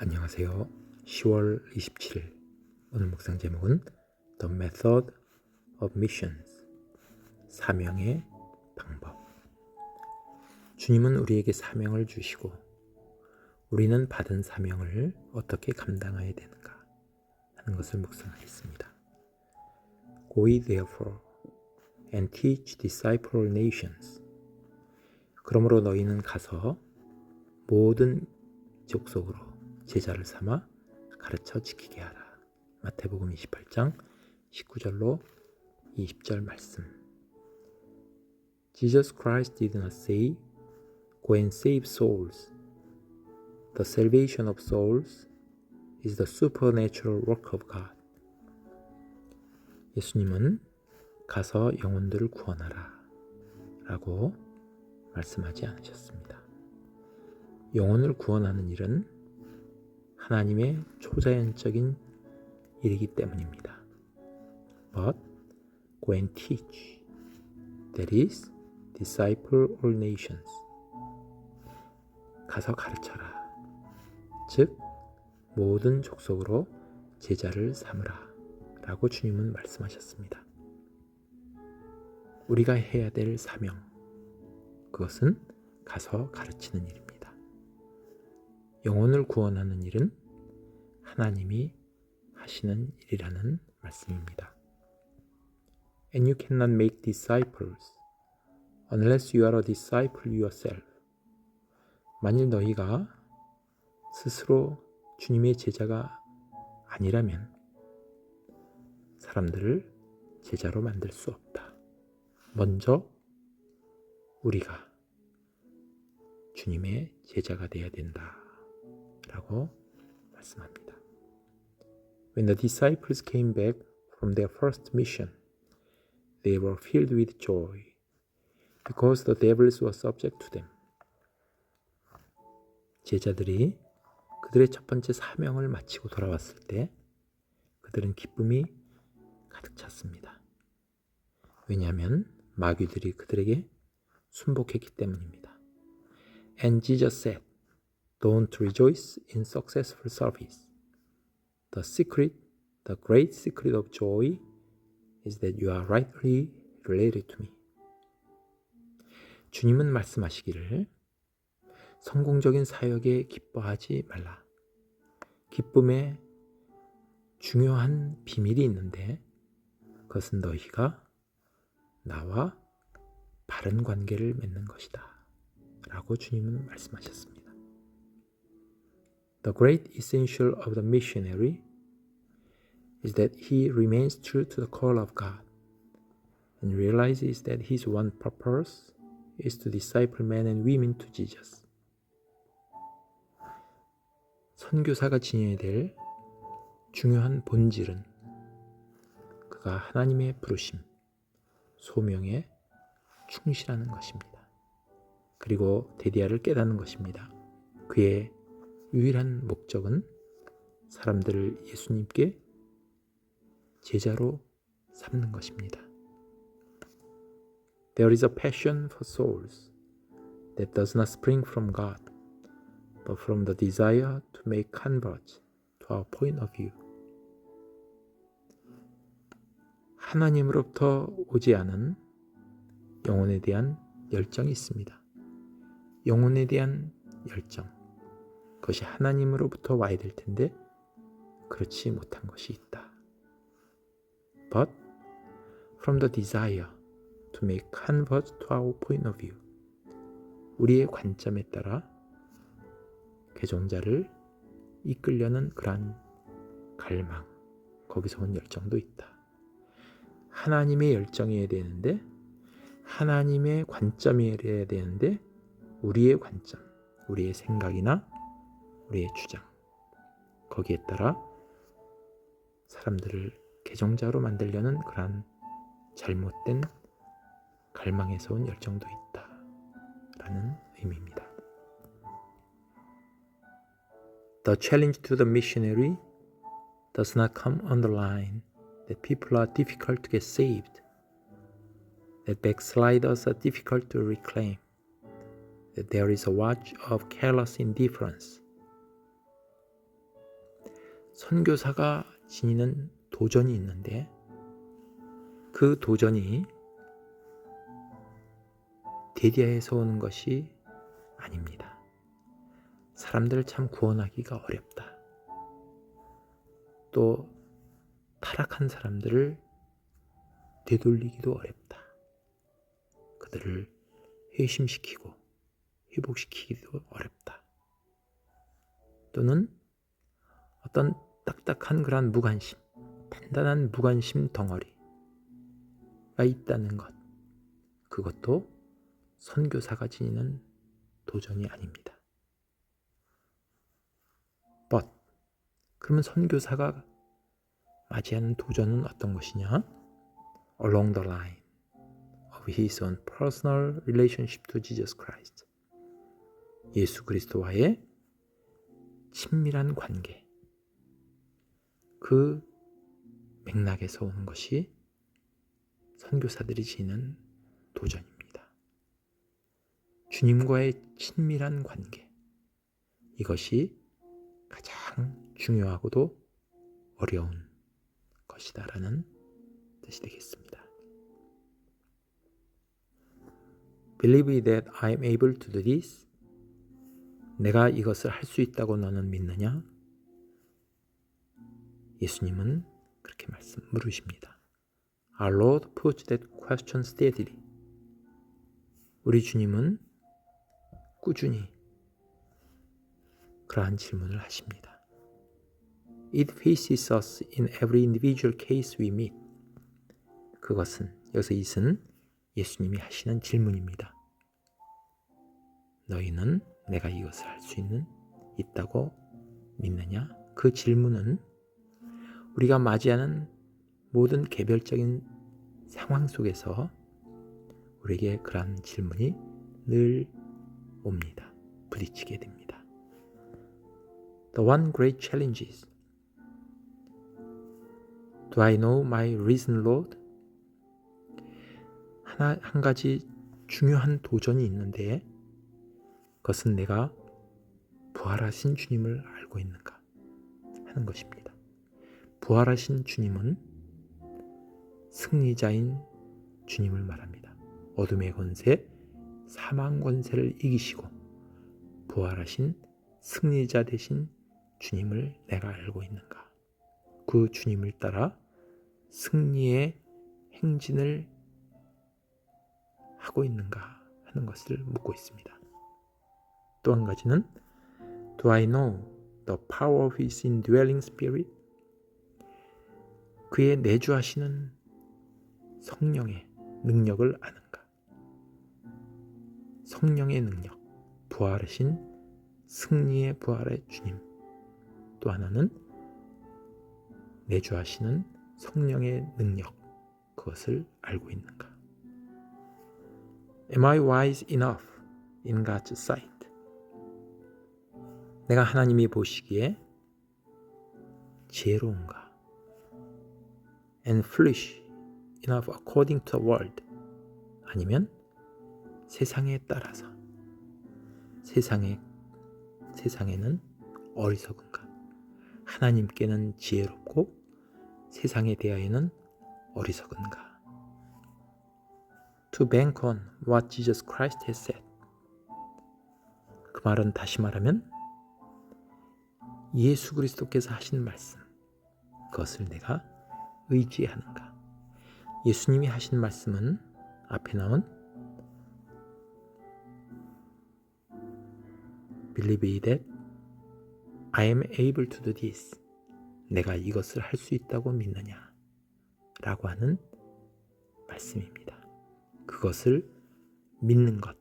안녕하세요. 10월 27일 오늘 묵상 제목은 The Method of Missions 사명의 방법 주님은 우리에게 사명을 주시고 우리는 받은 사명을 어떻게 감당해야 되는가 하는 것을 묵상하겠습니다. Go therefore and teach disciple nations 그러므로 너희는 가서 모든 족속으로 제자를 삼아 가르쳐 지키게 하라. 마태복음 28장 19절로 20절 말씀. Jesus Christ did not say, Go and save souls. The salvation of souls is the supernatural work of God. 예수님은 가서 영혼들을 구원하라. 라고 말씀하지 않으셨습니다. 영혼을 구원하는 일은 하나님의 초자연적인 일이기 때문입니다. But go and teach. That is, disciple all nations. 가서 가르쳐라. 즉, 모든 족속으로 제자를 삼으라. 라고 주님은 말씀하셨습니다. 우리가 해야 될 사명. 그것은 가서 가르치는 일입니다. 영혼을 구원하는 일은 하나님이 하시는 일이라는 말씀입니다. And you cannot make disciples unless you are a disciple yourself. 만일 너희가 스스로 주님의 제자가 아니라면 사람들을 제자로 만들 수 없다. 먼저 우리가 주님의 제자가 되어야 된다. 라고 말씀합니다. When the disciples came back from their first mission, they were filled with joy because the devils were subject to them. 제자들이 그들의 첫 번째 사명을 마치고 돌아왔을 때 그들은 기쁨이 가득 찼습니다. 왜냐하면 마귀들이 그들에게 순복했기 때문입니다. And Jesus said, Don't rejoice in successful service. The secret, the great secret of joy is that you are rightly related to me. 주님은 말씀하시기를 성공적인 사역에 기뻐하지 말라. 기쁨에 중요한 비밀이 있는데 그것은 너희가 나와 바른 관계를 맺는 것이다. 라고 주님은 말씀하셨습니다. The great essential of the missionary is that he remains true to the call of God and realizes that his one purpose is to disciple men and women to Jesus. 선교사가 지녀야 될 중요한 본질은 그가 하나님의 부르심, 소명에 충실하는 것입니다. 그리고 데디아를 깨닫는 것입니다. 그의 유일한 목적은 사람들을 예수님께 제자로 삼는 것입니다. There is a passion for souls that does not spring from God, but from the desire to make converts to our point of view. 하나님으로부터 오지 않은 영혼에 대한 열정이 있습니다. 영혼에 대한 열정. 그것이 하나님으로부터 와야 될 텐데 그렇지 못한 것이 있다. But from the desire to make convert to our point of view. 우리의 관점에 따라 개종자를 이끌려는 그러한 갈망, 거기서 온 열정도 있다. 하나님의 열정이어야 되는데, 하나님의 관점이어야 되는데, 우리의 관점, 우리의 생각이나 우리의 주장, 거기에 따라 사람들을 개종자로 만들려는 그러한 잘못된 갈망에서 온 열정도 있다. 라는 의미입니다. The challenge to the missionary does not come on the line that people are difficult to get saved, that backsliders are difficult to reclaim, that there is a watch of careless indifference. 선교사가 지니는 도전이 있는데 그 도전이 대디아에서 오는 것이 아닙니다. 사람들을 참 구원하기가 어렵다. 또 타락한 사람들을 되돌리기도 어렵다. 그들을 회심시키고 회복시키기도 어렵다. 또는 어떤 딱딱한 그런 무관심, 단단한 무관심 덩어리가 있다는 것. 그것도 선교사가 지니는 도전이 아닙니다. but 그러면 선교사가 맞이하는 도전은 어떤 것이냐? Along the line of his own personal relationship to Jesus Christ. 예수 그리스도와의 친밀한 관계. 그 맥락에서 오는 것이 선교사들이 지는 도전입니다. 주님과의 친밀한 관계. 이것이 가장 중요하고도 어려운 것이다라는 뜻이 되겠습니다. Believe that I am able to do this. 내가 이것을 할 수 있다고 너는 믿느냐? 예수님은 그렇게 말씀 물으십니다. Our Lord puts that question steadily. 우리 주님은 꾸준히 그러한 질문을 하십니다. It faces us in every individual case we meet. 그것은 여기서 이은 예수님이 하시는 질문입니다. 너희는 내가 이것을 할 수 있는 있다고 믿느냐? 그 질문은 우리가 맞이하는 모든 개별적인 상황 속에서 우리에게 그러한 질문이 늘 옵니다. 부딪히게 됩니다. The one great challenge is Do I know my risen Lord? 하나 한 가지 중요한 도전이 있는데 그것은 내가 부활하신 주님을 알고 있는가 하는 것입니다. 부활하신 주님은 승리자인 주님을 말합니다. 어둠의 권세, 사망 권세를 이기시고 부활하신 승리자 되신 주님을 내가 알고 있는가? 그 주님을 따라 승리의 행진을 하고 있는가 하는 것을 묻고 있습니다. 또 한 가지는 Do I know the power of his indwelling spirit? 그의 내주하시는 성령의 능력을 아는가? 성령의 능력, 부활하신 승리의 부활의 주님. 또 하나는 내주하시는 성령의 능력, 그것을 알고 있는가? Am I wise enough in God's sight? 내가 하나님이 보시기에 지혜로운가? And foolish enough according to the world? 아니면 세상에 따라서 세상에 세상에는 어리석은가? 하나님께는 지혜롭고 세상에 대하여는 어리석은가? To bank on what Jesus Christ has said. 그 말은 다시 말하면 예수 그리스도께서 하신 말씀 그것을 내가 의지하는가? 예수님이 하신 말씀은 앞에 나온 Believe that I am able to do this. 내가 이것을 할 수 있다고 믿느냐? 라고 하는 말씀입니다. 그것을 믿는 것.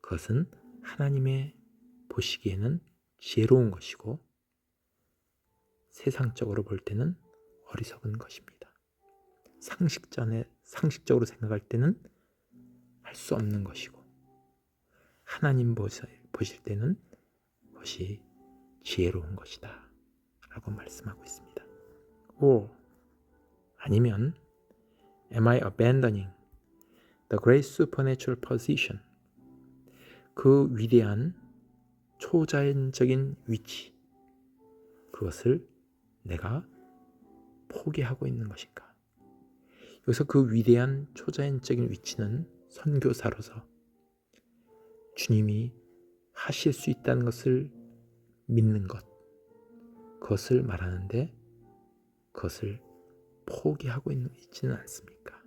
그것은 하나님의 보시기에는 지혜로운 것이고 세상적으로 볼 때는 어리석은 것입니다. 상식전에 상식적으로 생각할 때는 할 수 없는 것이고 하나님 보실 때는 그것이 지혜로운 것이다. 라고 말씀하고 있습니다. 오 아니면 Am I abandoning the great supernatural position? 그 위대한 초자연적인 위치 그것을 내가 포기하고 있는 것인가? 여기서 그 위대한 초자연적인 위치는 선교사로서 주님이 하실 수 있다는 것을 믿는 것, 그것을 말하는데 그것을 포기하고 있지는 않습니까?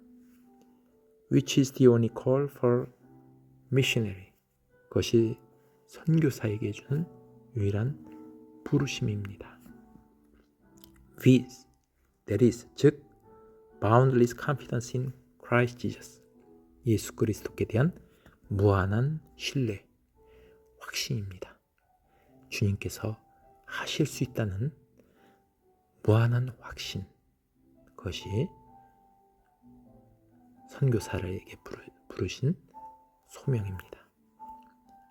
Which is the only call for missionary. 그것이 선교사에게 주는 유일한 부르심입니다. Viz, that is, 즉 boundless confidence in Christ Jesus. 예수 그리스도께 대한 무한한 신뢰, 확신입니다. 주님께서 하실 수 있다는 무한한 확신, 그것이 선교사에게 부르신 소명입니다.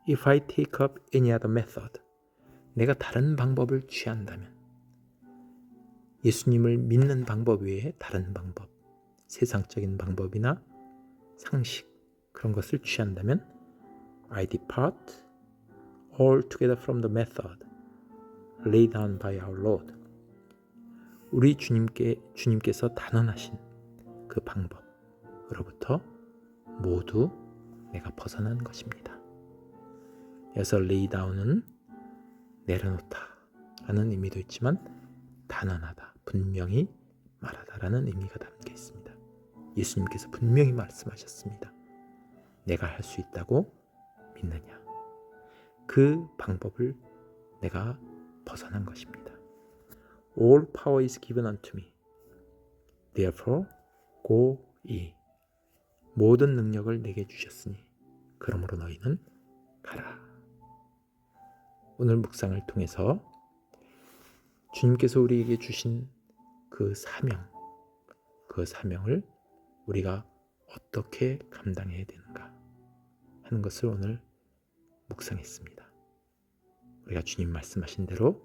If I take up any other method, 내가 다른 방법을 취한다면, 예수님을 믿는 방법 외에 다른 방법, 세상적인 방법이나 상식, 그런 것을 취한다면, I depart altogether from the method laid down by our Lord. 우리 주님께 주님께서 단언하신 그 방법으로부터 모두 내가 벗어난 것입니다. 여기서 lay down은 내려놓다라는 의미도 있지만 단언하다, 분명히 말하다라는 의미가 담겨 있습니다. 예수님께서 분명히 말씀하셨습니다. 내가 할 수 있다고 믿느냐? 그 방법을 내가 벗어난 것입니다. All power is given unto me. Therefore, go ye. 모든 능력을 내게 주셨으니, 그러므로 너희는 가라. 오늘 묵상을 통해서 주님께서 우리에게 주신 그 사명, 그 사명을 우리가 어떻게 감당해야 되는가 하는 것을 오늘 묵상했습니다. 우리가 주님 말씀하신 대로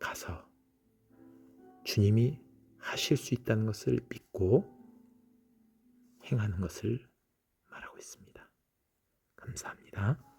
가서 주님이 하실 수 있다는 것을 믿고 행하는 것을 말하고 있습니다. 감사합니다.